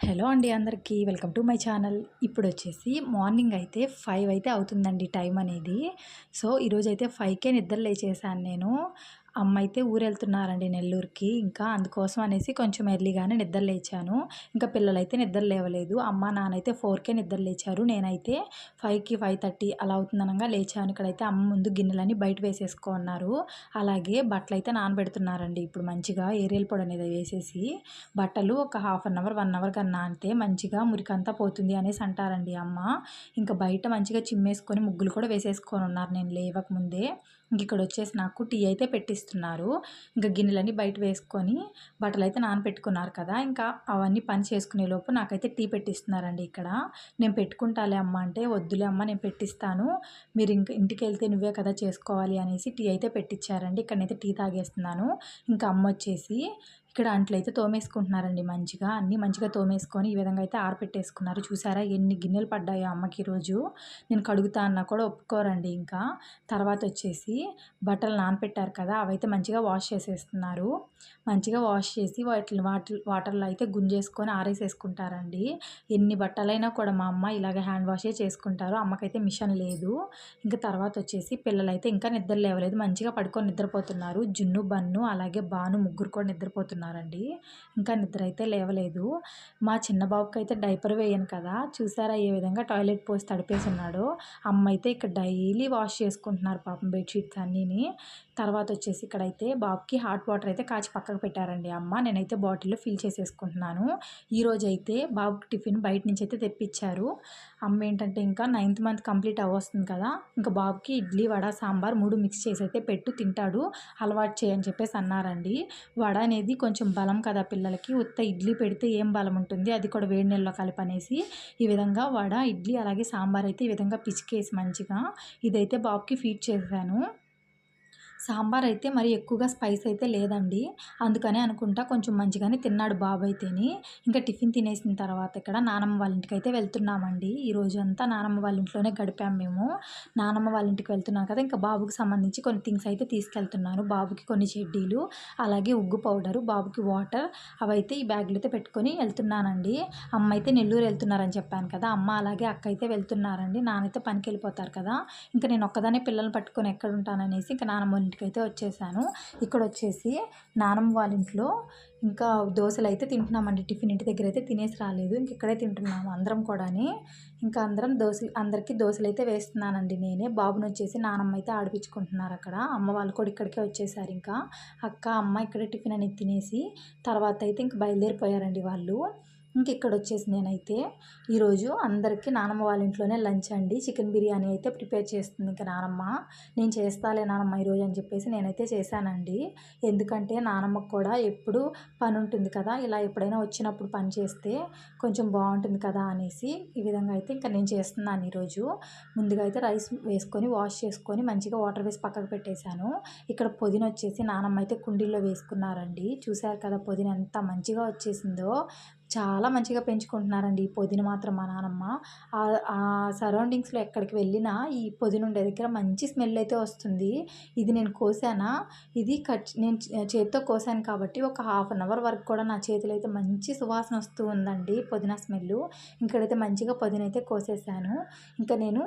Hello అండి అందరికీ welcome to my channel. ఇప్పుడు వచ్చేసి మార్నింగ్ అయితే ఫైవ్ అయితే అవుతుందండి టైం అనేది. సో ఈరోజు అయితే ఫైవ్కే నిద్ర లేచేసాను నేను. అమ్మ అయితే ఊరు వెళ్తున్నారండి నెల్లూరుకి. ఇంకా అందుకోసం అనేసి కొంచెం ఎర్లీగానే నిద్ర లేచాను. ఇంకా పిల్లలైతే నిద్ర లేవలేదు. అమ్మ నాన్నైతే ఫోర్కే నిద్ర లేచారు. నేనైతే ఫైవ్కి ఫైవ్ థర్టీ అలా అవుతుందనగా లేచాను. ఇక్కడైతే అమ్మ ముందు గిన్నెలని బయట వేసేసుకో అన్నారు. అలాగే బట్టలు అయితే నానబెడుతున్నారండి. ఇప్పుడు మంచిగా ఏరియల్ పొడి అనేది వేసేసి బట్టలు ఒక half an hour one hour కన్నా నానితే మంచిగా మురికంతా పోతుంది అనేసి అంటారండి అమ్మ. ఇంకా బయట మంచిగా చిమ్మేసుకొని ముగ్గులు కూడా వేసేసుకొని ఉన్నారు. నేను లేవకముందే. ఇంక ఇక్కడ వచ్చేసి నాకు టీ అయితే చేస్తున్నారు. ఇంకా గిన్నెలన్నీ బయట వేసుకొని బట్టలు అయితే నానపెట్టుకున్నారు కదా. ఇంకా అవన్నీ పని చేసుకునే లోపు నాకైతే టీ పెట్టిస్తున్నారండి ఇక్కడ. నేను పెట్టుకుంటాలే అమ్మ అంటే వద్దులే అమ్మ నేను పెట్టిస్తాను. మీరు ఇంక ఇంటికి వెళ్తే నువ్వే కదా చేసుకోవాలి అనేసి టీ అయితే పెట్టించారండి ఇక్కడనైతే టీ తాగేస్తున్నాను. ఇంకా అమ్మ వచ్చేసి ఇక్కడ అంట్లయితే తోమేసుకుంటున్నారండి మంచిగా. అన్నీ మంచిగా తోమేసుకొని ఈ విధంగా అయితే ఆరపెట్టేసుకున్నారు. చూసారా ఎన్ని గిన్నెలు పడ్డాయో అమ్మకి ఈరోజు నేను కడుగుతా అన్నా కూడా ఒప్పుకోరండి ఇంకా. తర్వాత వచ్చేసి బట్టలు నానపెట్టారు కదా అవైతే మంచిగా వాష్ చేసేస్తున్నారు. మంచిగా వాష్ చేసి వాటిని వాటి వాటర్లో అయితే గుంజేసుకొని ఆరేసేసుకుంటారండి. ఎన్ని బట్టలైనా కూడా మా అమ్మ ఇలాగ హ్యాండ్ వాషే చేసుకుంటారు. అమ్మకైతే మిషన్ లేదు. ఇంకా తర్వాత వచ్చేసి పిల్లలైతే ఇంకా నిద్ర లేవలేదు. మంచిగా పడుకొని నిద్రపోతున్నారు. జున్ను బన్ను అలాగే బాను ముగ్గురు కూడా నిద్రపోతున్నారు. నిద్రపోతున్నారండి ఇంకా నిద్ర అయితే లేవలేదు. మా చిన్న బాబుకి అయితే డైపర్ వేయను కదా. చూసారా ఏ విధంగా టాయిలెట్ పోసి తడిపేసి ఉన్నాడో అమ్మ అయితే ఇక్కడ డైలీ వాష్ చేసుకుంటున్నారు పాపం బెడ్షీట్స్ అన్నీని. తర్వాత వచ్చేసి ఇక్కడైతే బాబుకి హాట్ వాటర్ అయితే కాచి పక్కకు పెట్టారండి అమ్మ. నేనైతే బాటిల్లో ఫిల్ చేసేసుకుంటున్నాను. ఈరోజు అయితే బాబుకి టిఫిన్ బయట నుంచి అయితే తెప్పించారు. అమ్మ ఏంటంటే ఇంకా నైన్త్ మంత్ కంప్లీట్ అవ్వస్తుంది కదా. ఇంకా బాబుకి ఇడ్లీ వడ సాంబార్ మూడు మిక్స్ చేసి అయితే పెట్టు తింటాడు. అలవాటు చేయని చెప్పేసి అన్నారండి. వడ అనేది కొంచెం కొంచెం బలం కదా పిల్లలకి. ఉత్త ఇడ్లీ పెడితే ఏం బలం ఉంటుంది? అది కూడా వేడి నీళ్ళలో కలిపనేసి ఈ విధంగా వడ ఇడ్లీ అలాగే సాంబార్ అయితే ఈ విధంగా పిచికేసి మంచిగా ఇదైతే బాబుకి ఫీడ్ చేశాను. సాంబార్ అయితే మరి ఎక్కువగా స్పైస్ అయితే లేదండి. అందుకనే అనుకుంటా కొంచెం మంచిగానే తిన్నాడు బాబు అయితేని ఇంకా టిఫిన్ తినేసిన తర్వాత ఇక్కడ నానమ్మ వాళ్ళ ఇంటికి అయితే వెళ్తున్నామండి. ఈ అంతా నానమ్మ వాళ్ళ ఇంట్లోనే గడిపాము మేము. నానమ్మ వాళ్ళ ఇంటికి వెళ్తున్నాం కదా ఇంకా బాబుకి సంబంధించి కొన్ని థింగ్స్ అయితే తీసుకెళ్తున్నాను. బాబుకి కొన్ని చెడ్డీలు అలాగే ఉగ్గు పౌడరు బాబుకి వాటర్ అవైతే ఈ బ్యాగ్లో అయితే పెట్టుకొని వెళ్తున్నానండి. అమ్మ అయితే నెల్లూరు వెళ్తున్నారని చెప్పాను కదా అమ్మ అలాగే అక్క అయితే వెళ్తున్నారండి. నాన్నైతే పనికి వెళ్ళిపోతారు కదా ఇంకా నేను ఒక్కదానే పిల్లల్ని పట్టుకొని ఎక్కడ ఉంటాననేసి ఇంకా నానమ్మ ఇంటికైతే ఇంటికి అయితే వచ్చేసాను. ఇక్కడ వచ్చేసి నానమ్మ వాళ్ళ ఇంట్లో ఇంకా దోశలు అయితే తింటున్నామండి. టిఫిన్ ఇంటి దగ్గర అయితే తినేసి రాలేదు. ఇంక ఇక్కడే తింటున్నాము అందరం కూడాని. ఇంకా అందరం దోశలు అందరికీ దోశలు అయితే వేస్తున్నానండి నేనే. బాబుని వచ్చేసి నానమ్మ అయితే ఆడిపించుకుంటున్నారు అక్కడ అమ్మ వాళ్ళు కూడా ఇక్కడికే వచ్చేసారు ఇంకా. అక్క అమ్మ ఇక్కడే టిఫిన్ అనేది తినేసి తర్వాత అయితే ఇంక బయలుదేరిపోయారండి వాళ్ళు. ఇంక ఇక్కడ వచ్చేసి నేనైతే ఈరోజు అందరికీ నానమ్మ వాళ్ళ ఇంట్లోనే లంచ్ అండి. చికెన్ బిర్యానీ అయితే ప్రిపేర్ చేస్తుంది ఇంకా నానమ్మ. నేను చేస్తాలే నానమ్మ ఈరోజు అని చెప్పేసి నేనైతే చేశానండి. ఎందుకంటే నానమ్మకు కూడా ఎప్పుడు పని ఉంటుంది కదా ఇలా ఎప్పుడైనా వచ్చినప్పుడు పని చేస్తే కొంచెం బాగుంటుంది కదా అనేసి ఈ విధంగా అయితే ఇంకా నేను చేస్తున్నాను ఈరోజు. ముందుగా అయితే రైస్ వేసుకొని వాష్ చేసుకొని మంచిగా వాటర్ వేసి పక్కకు పెట్టేశాను. ఇక్కడ పొదిన వచ్చేసి నానమ్మ అయితే కుండీల్లో వేసుకున్నారండి. చూశారు కదా పొదిన ఎంత మంచిగా వచ్చేసిందో. చాలా మంచిగా పెంచుకుంటున్నారండి ఈ పొదిన మాత్రం మా నానమ్మ. ఆ సరౌండింగ్స్లో ఎక్కడికి వెళ్ళినా ఈ పొదిన ఉండే దగ్గర మంచి స్మెల్ అయితే వస్తుంది. ఇది నేను కోసానా? ఇది కట్ నేను చేతితో కోసాను కాబట్టి ఒక హాఫ్ అన్ అవర్ వరకు కూడా నా చేతిలో అయితే మంచి సువాసన వస్తూ ఉందండి పుదీనా స్మెల్ ఇక్కడైతే మంచిగా పుదీనా అయితే కోసేసాను. ఇంకా నేను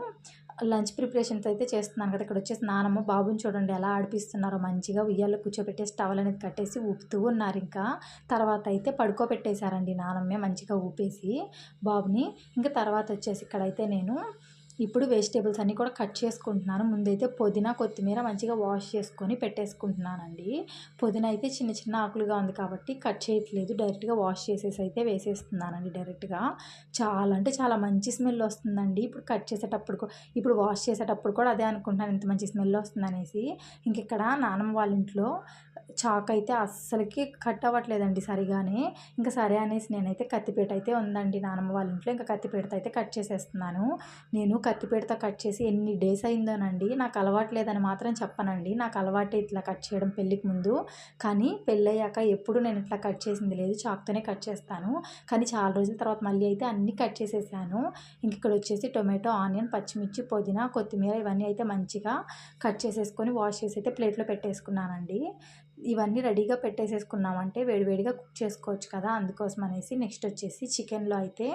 లంచ్ ప్రిపరేషన్స్ అయితే చేస్తున్నాను కదా. ఇక్కడ వచ్చేసి నానమ్మ బాబుని చూడండి ఎలా ఆడిపిస్తున్నారో. మంచిగా ఉయ్యాల్లో కూర్చోబెట్టేసి టవల్ అనేది కట్టేసి ఊపుతూ ఉన్నారు ఇంకా. తర్వాత అయితే పడుకోబెట్టేశారండి నానమ్మే మంచిగా ఊపేసి బాబుని. ఇంకా తర్వాత వచ్చేసి ఇక్కడైతే నేను ఇప్పుడు వెజిటేబుల్స్ అన్నీ కూడా కట్ చేసుకుంటున్నాను. ముందైతే పుదీనా కొత్తిమీర మంచిగా వాష్ చేసుకొని పెట్టేసుకుంటున్నానండి. పుదీనా అయితే చిన్న చిన్న ఆకులుగా ఉంది కాబట్టి కట్ చేయట్లేదు. డైరెక్ట్గా వాష్ చేసేసి అయితే వేసేస్తున్నానండి డైరెక్ట్గా. చాలా అంటే చాలా మంచి స్మెల్ వస్తుందండి. ఇప్పుడు కట్ చేసేటప్పుడు ఇప్పుడు వాష్ చేసేటప్పుడు కూడా అదే అనుకుంటున్నాను. ఇంత మంచి స్మెల్ వస్తుందనేసి ఇంకెక్కడ ఇంక ఇక్కడ నానమ్మ వాళ్ళ ఇంట్లో చాక్ అయితే అస్సలకి కట్ అవ్వట్లేదండి సరిగానే. ఇంకా సరే అనేసి నేనైతే కత్తిపేట అయితే ఉందండి నానమ్మ వాళ్ళ ఇంట్లో. ఇంకా కత్తిపేటతో అయితే కట్ చేసేస్తున్నాను. నేను కత్తిపేటతో కట్ చేసి ఎన్ని డేస్ అయిందోనండి నాకు అలవాటు లేదని మాత్రం చెప్పనండి. నాకు అలవాటు ఇట్లా కట్ చేయడం పెళ్ళికి ముందు. కానీ పెళ్ళయ్యాక ఎప్పుడు నేను ఇట్లా కట్ చేసింది లేదు చాక్తోనే కట్ చేస్తాను. కానీ చాలా రోజుల తర్వాత మళ్ళీ అయితే అన్నీ కట్ చేసేసాను. ఇంక ఇక్కడ వచ్చేసి టొమాటో ఆనియన్ పచ్చిమిర్చి పుదీనా కొత్తిమీర ఇవన్నీ అయితే మంచిగా కట్ చేసేసుకొని వాష్ చేసి అయితే ప్లేట్లో పెట్టేసుకున్నానండి. ఇవన్నీ రెడీగా పెట్టేసేసుకున్నామంటే వేడివేడిగా కుక్ చేసుకోవచ్చు కదా అందుకోసం అనేసి నెక్స్ట్ వచ్చేసి చికెన్లో అయితే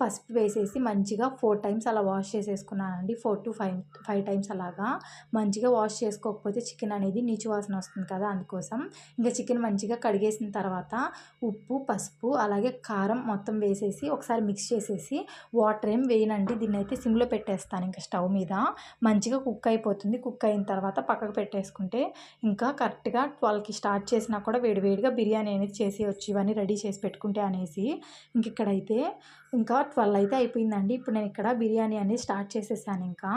పసుపు వేసేసి మంచిగా ఫోర్ టైమ్స్ అలా wash చేసేసుకున్నానండి. Four to five five times అలాగా. మంచిగా వాష్ చేసుకోకపోతే చికెన్ అనేది నీచు వాసన వస్తుంది కదా అందుకోసం. ఇంకా చికెన్ మంచిగా కడిగేసిన తర్వాత ఉప్పు పసుపు అలాగే కారం మొత్తం వేసేసి ఒకసారి మిక్స్ చేసేసి వాటర్ ఏం వేయనండి. దీన్ని అయితే సిమ్లో పెట్టేస్తాను ఇంకా స్టవ్ మీద. మంచిగా కుక్ అయిపోతుంది. కుక్ అయిన తర్వాత పక్కకు పెట్టేసుకుంటే ఇంకా కరెక్ట్గా ట్వెల్వ్కి స్టార్ట్ చేసినా కూడా వేడివేడిగా బిర్యానీ అనేది చేసి వచ్చి ఇవన్నీ రెడీ చేసి పెట్టుకుంటే అనేసి ఇంక ఇక్కడైతే ఇంకా ట్వెల్వ్ అయితే అయిపోయిందండి. ఇప్పుడు నేను ఇక్కడ బిర్యానీ అనేది స్టార్ట్ చేసేసాను ఇంకా.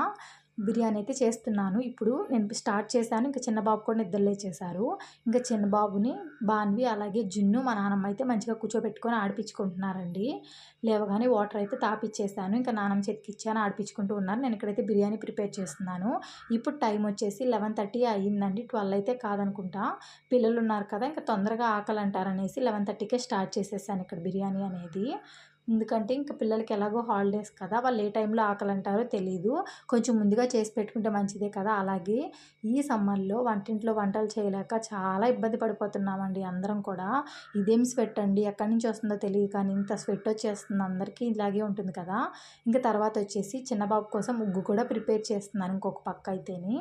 బిర్యానీ అయితే చేస్తున్నాను. ఇప్పుడు నేను స్టార్ట్ చేశాను. ఇంకా చిన్న బాబు కూడా నిద్రలే చేశారు. ఇంకా చిన్న బాబుని బాన్వి అలాగే జున్ను మా నాన్నమ్మ అయితే మంచిగా కూర్చోబెట్టుకొని ఆడిపించుకుంటున్నారండి. లేవగానే వాటర్ అయితే తాపిచ్చేసాను. ఇంకా నాన్నమ్మ చేతికిచ్చాను ఆడిపించుకుంటూ ఉన్నారు. నేను ఇక్కడైతే బిర్యానీ ప్రిపేర్ చేస్తున్నాను. ఇప్పుడు టైం వచ్చేసి లెవెన్ థర్టీ అయ్యిందండి ట్వెల్వ్ అయితే కాదనుకుంటా. పిల్లలు ఉన్నారు కదా ఇంకా తొందరగా ఆకలి అంటారనేసి లెవెన్ థర్టీకే స్టార్ట్ చేసేసాను ఇక్కడ బిర్యానీ అనేది. ఎందుకంటే ఇంకా పిల్లలకి ఎలాగో హాలిడేస్ కదా వాళ్ళు ఏ టైంలో ఆకలి అంటారో తెలియదు కొంచెం ముందుగా చేసి పెట్టుకుంటే మంచిదే కదా. అలాగే ఈ సమ్మర్లో వంటింట్లో వంటలు చేయలేక చాలా ఇబ్బంది పడిపోతున్నామండి అందరం కూడా. ఇదేం స్వెట్ అండి? ఎక్కడి నుంచి వస్తుందో తెలియదు కానీ ఇంత స్వెట్ వచ్చేస్తుంది అందరికీ ఇలాగే ఉంటుంది కదా. ఇంకా తర్వాత వచ్చేసి చిన్నబాబు కోసం ముగ్గు కూడా ప్రిపేర్ చేస్తున్నాను ఇంకొక పక్క అయితేనే.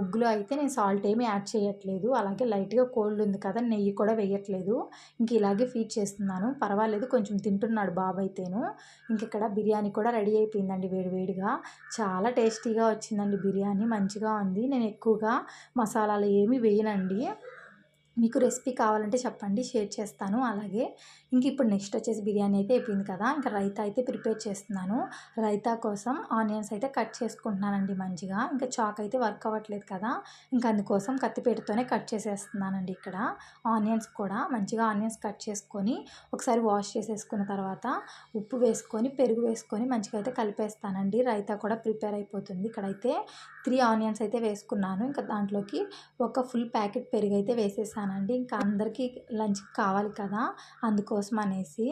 ఉగ్గులో అయితే నేను సాల్ట్ ఏమి యాడ్ చేయట్లేదు. అలాగే లైట్గా కోల్డ్ ఉంది కదా నెయ్యి కూడా వేయట్లేదు. ఇంక ఇలాగే ఫీడ్ చేస్తున్నాను. పర్వాలేదు కొంచెం తింటున్నాడు బాబు అయితేను. ఇంక ఇక్కడ బిర్యానీ కూడా రెడీ అయిపోయిందండి వేడివేడిగా చాలా టేస్టీగా వచ్చిందండి బిర్యానీ మంచిగా ఉంది. నేను ఎక్కువగా మసాలాలు ఏమి వేయనండి. మీకు రెసిపీ కావాలంటే చెప్పండి షేర్ చేస్తాను. అలాగే ఇంక ఇప్పుడు నెక్స్ట్ వచ్చేసి బిర్యానీ అయితే అయిపోయింది కదా ఇంకా రైతా అయితే ప్రిపేర్ చేస్తున్నాను. రైతా కోసం ఆనియన్స్ అయితే కట్ చేసుకుంటున్నానండి మంచిగా. ఇంకా చాక్ అయితే వర్క్ అవ్వట్లేదు కదా ఇంకా అందుకోసం కత్తిపేటతోనే కట్ చేసేస్తున్నానండి ఇక్కడ. ఆనియన్స్ కూడా మంచిగా ఆనియన్స్ కట్ చేసుకొని ఒకసారి వాష్ చేసేసుకున్న తర్వాత ఉప్పు వేసుకొని పెరుగు వేసుకొని మంచిగా అయితే కలిపేస్తానండి. రైతా కూడా ప్రిపేర్ అయిపోతుంది. ఇక్కడైతే త్రీ ఆనియన్స్ అయితే వేసుకున్నాను. ఇంకా దాంట్లోకి ఒక ఫుల్ ప్యాకెట్ పెరుగు అయితే వేసేసాను. వేసేసానండి ఇంకా అందరికీ లంచ్ కావాలి కదా అందుకోసం అనేసి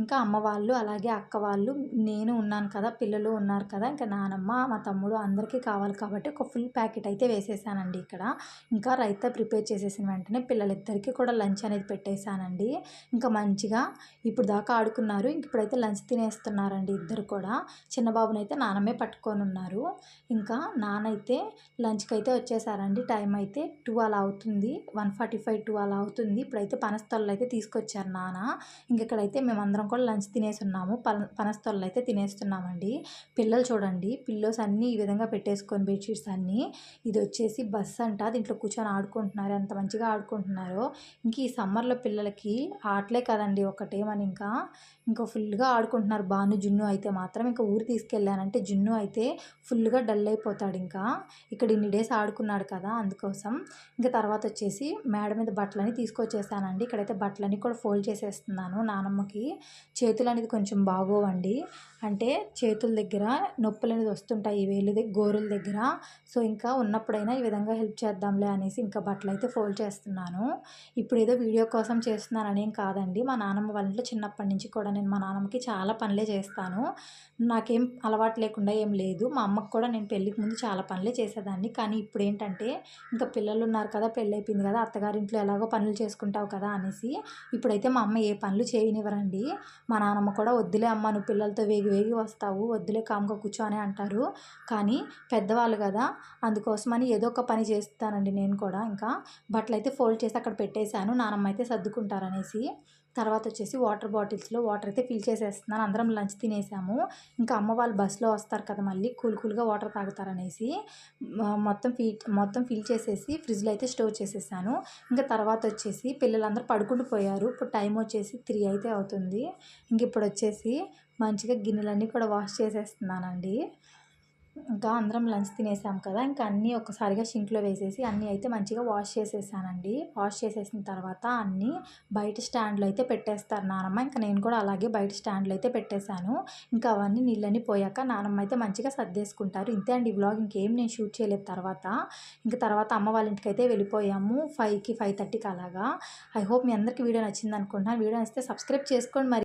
ఇంకా అమ్మ వాళ్ళు అలాగే అక్క వాళ్ళు నేను ఉన్నాను కదా పిల్లలు ఉన్నారు కదా ఇంకా నానమ్మ మా తమ్ముడు అందరికీ కావాలి కాబట్టి ఒక ఫుల్ ప్యాకెట్ అయితే వేసేసానండి ఇక్కడ. ఇంకా రైతా ప్రిపేర్ చేసేసిన వెంటనే పిల్లలిద్దరికీ కూడా లంచ్ అనేది పెట్టేశానండి. ఇంకా మంచిగా ఇప్పుడు దాకా ఆడుకున్నారు ఇంక ఇప్పుడైతే లంచ్ తినేస్తున్నారండి ఇద్దరు కూడా. చిన్న బాబునైతే నానమ్మే పట్టుకొని ఉన్నారు. ఇంకా నానైతే లంచ్కి అయితే వచ్చేసారండి. టైం అయితే టూ అలా అవుతుంది వన్ ఫార్టీ ఫైవ్ టూ అలా అవుతుంది. ఇప్పుడైతే పనస్తళ్ళు అయితే తీసుకొచ్చారు నాన్న. ఇంక ఇక్కడైతే మేమందరం కూడా లంచ్ తినేసి ఉన్నాము పన పనస్తళ్ళు అయితే తినేస్తున్నామండి. పిల్లలు చూడండి. పిల్లోస్ అన్నీ ఈ విధంగా పెట్టేసుకొని బెడ్షీట్స్ అన్నీ. ఇది వచ్చేసి బస్ అంట. దీంట్లో కూర్చొని ఆడుకుంటున్నారు. ఎంత మంచిగా ఆడుకుంటున్నారో. ఇంక ఈ సమ్మర్లో పిల్లలకి ఆటలే కదండి ఒకటేమని ఇంకా. ఇంకా ఫుల్గా ఆడుకుంటున్నారు. బాను జున్ను అయితే మాత్రం. ఇంకా ఊరు తీసుకెళ్ళానంటే జున్ను అయితే ఫుల్గా డల్ అయిపోతాడు ఇంకా. ఇక్కడ ఇన్ని డేస్ ఆడుకున్నాడు కదా అందుకోసం. ఇంకా తర్వాత వచ్చేసి మేడ మీద బట్టలని తీసుకొచ్చేసానండి. ఇక్కడైతే బట్టలని కూడా ఫోల్డ్ చేసేస్తున్నాను నానమ్మకి. చేతులు అనేది కొంచెం బాగోవండి. అంటే చేతుల దగ్గర నొప్పులు అనేది వస్తుంటాయి ఈ వేలు దగ్గర గోరుల దగ్గర. సో ఇంకా ఉన్నప్పుడైనా ఈ విధంగా హెల్ప్ చేద్దాంలే అనేసి ఇంకా బట్టలు అయితే ఫోల్డ్ చేస్తున్నాను. ఇప్పుడు ఏదో వీడియో కోసం చేస్తున్నాను అనేం కాదండి. మా నాన్నమ్మ వాళ్ళ ఇంట్లో చిన్నప్పటి నుంచి కూడా నేను మా నాన్నమ్మకి చాలా పనులే చేస్తాను. నాకేం అలవాటు లేకుండా ఏం లేదు. మా అమ్మకు కూడా నేను పెళ్ళికి ముందు చాలా పనులే చేసేదాన్ని. కానీ ఇప్పుడు ఏంటంటే ఇంకా పిల్లలు ఉన్నారు కదా పెళ్ళైపోయింది కదా అత్తగారింట్లో ఎలాగో పనులు చేసుకుంటావు కదా అనేసి ఇప్పుడైతే మా అమ్మ ఏ పనులు చేయనివ్వరండి. మా నాన్నమ్మ కూడా వద్దులే అమ్మ నువ్వు పిల్లలతో వేగి వేగి వస్తావు వద్దులే కామ్గా కూర్చో అని అంటారు. కానీ పెద్దవాళ్ళు కదా అందుకోసమని ఏదో ఒక పని చేస్తానండి నేను కూడా. ఇంకా బట్టలు అయితే ఫోల్డ్ చేసి అక్కడ పెట్టేశాను. నానమ్మ అయితే సర్దుకుంటారనేసి. తర్వాత వచ్చేసి వాటర్ బాటిల్స్లో వాటర్ అయితే ఫిల్ చేసేస్తున్నాను. అందరం లంచ్ తినేసాము. ఇంకా అమ్మ వాళ్ళు బస్సులో వస్తారు కదా మళ్ళీ కూల్ కూల్గా వాటర్ తాగుతారనేసి మొత్తం ఫీ మొత్తం ఫిల్ చేసేసి ఫ్రిడ్జ్లో అయితే స్టోర్ చేసేసాను. ఇంకా తర్వాత వచ్చేసి పిల్లలందరూ పడుకుంటూ పోయారు. ఇప్పుడు టైం వచ్చేసి త్రీ అయితే అవుతుంది. ఇంక ఇప్పుడు వచ్చేసి మంచిగా గిన్నెలన్నీ కూడా వాష్ చేసేస్తున్నానండి. ఇంకా అందరం లంచ్ తినేసాం కదా ఇంకా అన్నీ ఒక్కసారిగా షింక్లో వేసేసి అన్నీ అయితే మంచిగా వాష్ చేసేసానండి. వాష్ చేసేసిన తర్వాత అన్నీ బయట స్టాండ్లో అయితే పెట్టేస్తారు నానమ్మ. ఇంకా నేను కూడా అలాగే బయట స్టాండ్లో అయితే పెట్టేశాను. ఇంకా అవన్నీ నీళ్ళని పోయాక నానమ్మ అయితే మంచిగా సర్దేసుకుంటారు. ఇంతే అండి బ్లాగ్ ఇంకేం నేను షూట్ చేయలేదు తర్వాత. ఇంకా తర్వాత అమ్మ వాళ్ళ ఇంటికి అయితే వెళ్ళిపోయాము. ఫైవ్కి ఫైవ్ థర్టీకి అలాగా. ఐ హోప్ మీ అందరికీ వీడియో నచ్చింది అనుకుంటున్నాను వీడియో నచ్చితే సబ్స్క్రైబ్ చేసుకోండి మరి.